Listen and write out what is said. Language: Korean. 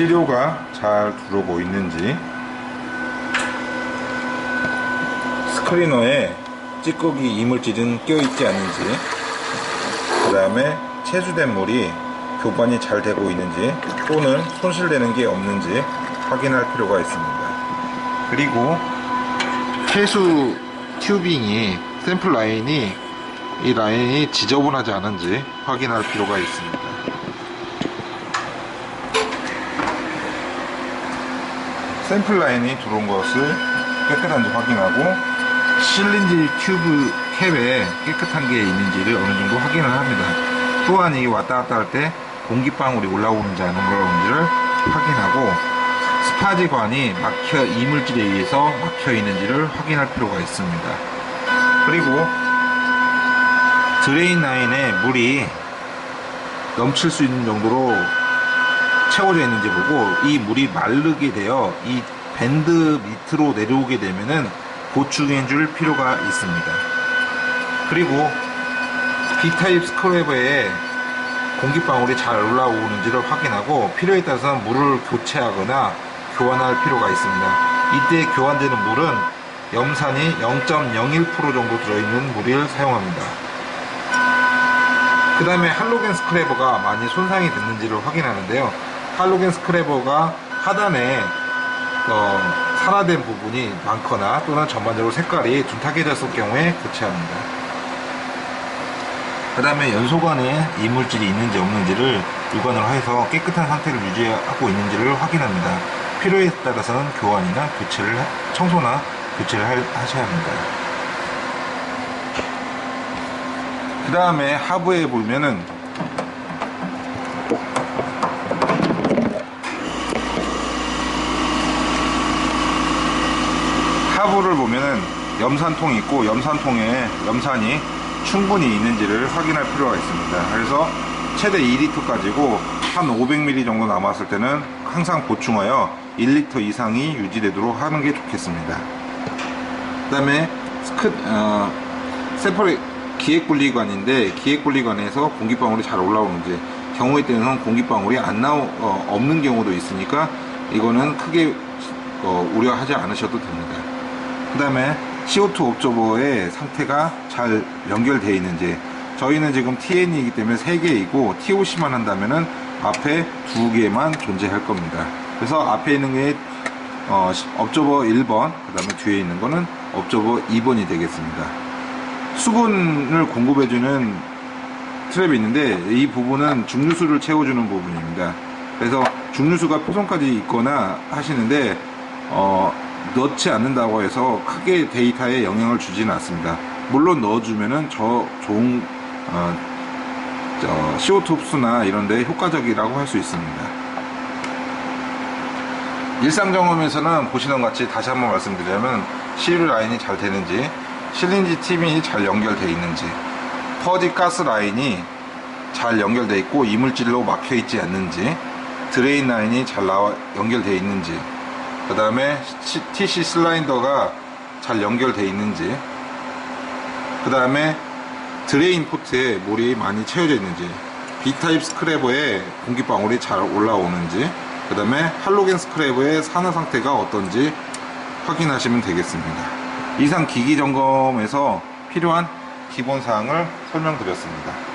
시료가 잘 들어오고 있는지 스크리너에 찌꺼기 이물질은 껴있지 않는지 그 다음에 채수된 물이 교반이 잘 되고 있는지 또는 손실되는 게 없는지 확인할 필요가 있습니다. 그리고 해수 튜빙이 샘플 라인이 이 라인이 지저분하지 않은지 확인할 필요가 있습니다 샘플 라인이 들어온 것을 깨끗한지 확인하고 실린지 튜브 캡에 깨끗한 게 있는지를 어느 정도 확인을 합니다. 또한 이 왔다 갔다 할 때 공기방울이 올라오는지 안 올라오는지를 확인하고 스파지관이 막혀 이물질에 의해서 막혀 있는지를 확인할 필요가 있습니다. 그리고 드레인 라인에 물이 넘칠 수 있는 정도로 채워져 있는지 보고 이 물이 마르게 되어 이 밴드 밑으로 내려오게 되면은 보충해 줄 필요가 있습니다. 그리고 B타입 스크래버에 공기방울이 잘 올라오는지를 확인하고 필요에 따라서는 물을 교체하거나 교환할 필요가 있습니다. 이때 교환되는 물은 염산이 0.01% 정도 들어있는 물을 사용합니다. 그 다음에 할로겐 스크래버가 많이 손상이 됐는지를 확인하는데요. 할로겐 스크래버가 하단에 어, 산화된 부분이 많거나 또는 전반적으로 색깔이 둔탁해졌을 경우에 교체합니다. 그 다음에 연소관에 이물질이 있는지 없는지를 유관을 해서 깨끗한 상태를 유지하고 있는지를 확인합니다. 필요에 따라서는 교환이나 교체를 하- 청소나 교체를 할- 하셔야 합니다. 그 다음에 하부에 보면은 하부를 보면은 염산통이 있고 염산통에 염산이 충분히 있는지를 확인할 필요가 있습니다. 그래서 최대 2리터 가지고 한 500ml 정도 남았을 때는 항상 보충하여 1리터 이상이 유지되도록 하는 게 좋겠습니다. 그 다음에 스크, 어, 세퍼리 기획분리관인데 기획분리관에서 공기방울이 잘 올라오는지 경우에 따라서는 공기방울이 안 나오 어, 없는 경우도 있으니까 이거는 크게 어, 우려하지 않으셔도 됩니다. 그 다음에 CO2 옵저버의 상태가 잘 연결되어 있는지 저희는 지금 TN이기 때문에 3개이고 TOC만 한다면은 앞에 2개만 존재할 겁니다. 그래서 앞에 있는 게 어, 업저버 1번, 그 다음에 뒤에 있는 거는 업저버 2번이 되겠습니다. 수분을 공급해주는 트랩이 있는데 이 부분은 중류수를 채워주는 부분입니다. 그래서 중류수가 표선까지 있거나 하시는데 어, 넣지 않는다고 해서 크게 데이터에 영향을 주지는 않습니다. 물론 넣어주면은 저 좋은 어, 저 CO2 흡수나 이런데 효과적이라고 할 수 있습니다. 일상 경험에서는 보시는 것 같이 다시 한번 말씀드리자면 시류 라인이 잘 되는지 실린지 팀이 잘 연결되어 있는지 퍼지 가스 라인이 잘 연결되어 있고 이물질로 막혀 있지 않는지 드레인 라인이 잘 나와 연결되어 있는지 그 다음에 TC 슬라이더가 잘 연결되어 있는지 그 다음에 드레인 포트에 물이 많이 채워져 있는지 B타입 스크래버에 공기방울이 잘 올라오는지 그 다음에 할로겐 스크래버의 산화 상태가 어떤지 확인하시면 되겠습니다. 이상 기기 점검에서 필요한 기본 사항을 설명드렸습니다.